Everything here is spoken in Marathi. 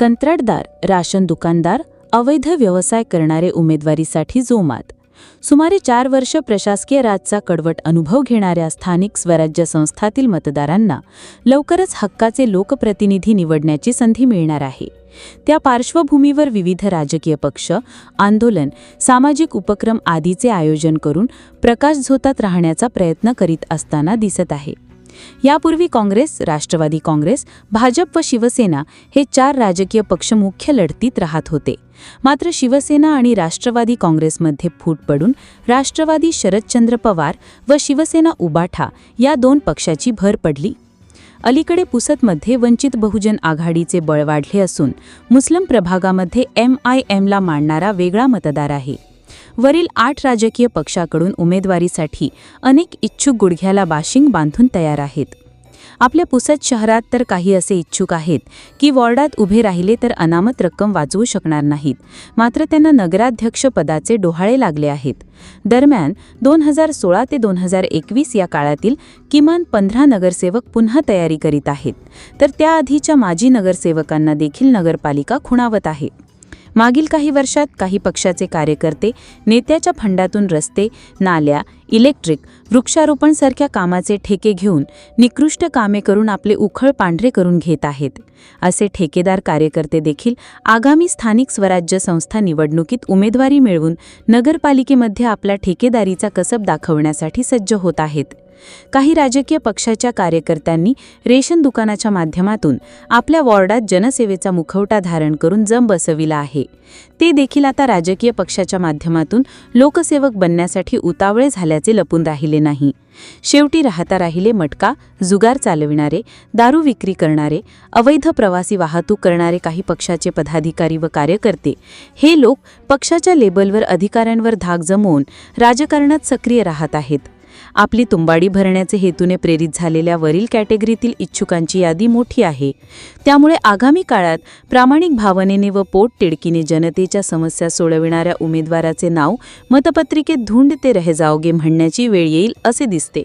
कंत्राटदार राशन दुकानदार अवैध व्यवसाय करणारे उमेदवारीसाठी जोमात. सुमारे चार वर्ष प्रशासकीय राजचा कडवट अनुभव घेणाऱ्या स्थानिक स्वराज्य संस्थातील मतदारांना लवकरच हक्काचे लोकप्रतिनिधी निवडण्याची संधी मिळणार आहे. त्या पार्श्वभूमीवर विविध राजकीय पक्ष आंदोलन सामाजिक उपक्रम आदीचे आयोजन करून प्रकाशझोतात राहण्याचा प्रयत्न करीत असताना दिसत आहे. यापूर्वी काँग्रेस राष्ट्रवादी काँग्रेस भाजप व शिवसेना हे चार राजकीय पक्ष मुख्य लढतीत राहत होते. मात्र शिवसेना आणि राष्ट्रवादी काँग्रेसमध्ये फूट पडून राष्ट्रवादी शरदचंद्र पवार व शिवसेना उबाठा या दोन पक्षाची भर पडली. अलीकडे पुसतमध्ये वंचित बहुजन आघाडीचे बळ वाढले असून मुस्लिम प्रभागामध्ये एम आय एमला मांडणारा वेगळा मतदार आहे. वरील आठ राजकीय पक्षाकडून उमेदवारीसाठी अनेक इच्छुक गुडघ्याला बाशिंग बांधून तयार आहेत. आपल्या पुसद शहरात तर काही असे इच्छुक आहेत की वॉर्डात उभे राहिले तर अनामत रक्कम वाचवू शकणार नाहीत. मात्र त्यांना नगराध्यक्ष पदाचे डोहाळे लागले आहेत. दरम्यान दोन हजार सोळा ते दोन हजार एकवीस या काळातील किमान पंधरा नगरसेवक पुन्हा तयारी करीत आहेत. तर त्याआधीच्या माजी नगरसेवकांना देखील नगरपालिका खुणावत आहे. मागील काही वर्षात काही पक्षाचे कार्यकर्ते नेत्याच्या फंडातून रस्ते नाल्या इलेक्ट्रिक वृक्षारोपणसारख्या कामाचे ठेके घेऊन निकृष्ट कामे करून आपले उखळ पांढरे करून घेत आहेत. असे ठेकेदार कार्यकर्ते देखील आगामी स्थानिक स्वराज्य संस्था निवडणुकीत उमेदवारी मिळवून नगरपालिकेमध्ये आपला ठेकेदारीचा कसब दाखवण्यासाठी सज्ज होत आहेत. काही राजकीय पक्षाच्या कार्यकर्त्यांनी रेशन दुकानाच्या माध्यमातून आपल्या वॉर्डात जनसेवेचा मुखवटा धारण करून जम बसविला आहे. ते देखील आता राजकीय पक्षाच्या माध्यमातून लोकसेवक बनण्यासाठी उतावळे झाल्याचे लपून राहिले नाही. शेवटी राहता राहिले मटका जुगार चालविणारे दारू विक्री करणारे अवैध प्रवासी वाहतूक करणारे काही पक्षाचे पदाधिकारी व कार्यकर्ते हे लोक पक्षाच्या लेबलवर अधिकाऱ्यांवर धाक जमवून राजकारणात सक्रिय राहत आहेत. आपली तुंबाडी भरण्याचे हेतूने प्रेरित झालेल्या वरील कॅटेगरीतील इच्छुकांची यादी मोठी आहे. त्यामुळे आगामी काळात प्रामाणिक भावनेने व पोट तिडकीने जनतेच्या समस्या सोडविणाऱ्या उमेदवाराचे नाव मतपत्रिकेत धुंड ते रह जाओगे म्हणण्याची वेळ येईल असे दिसते.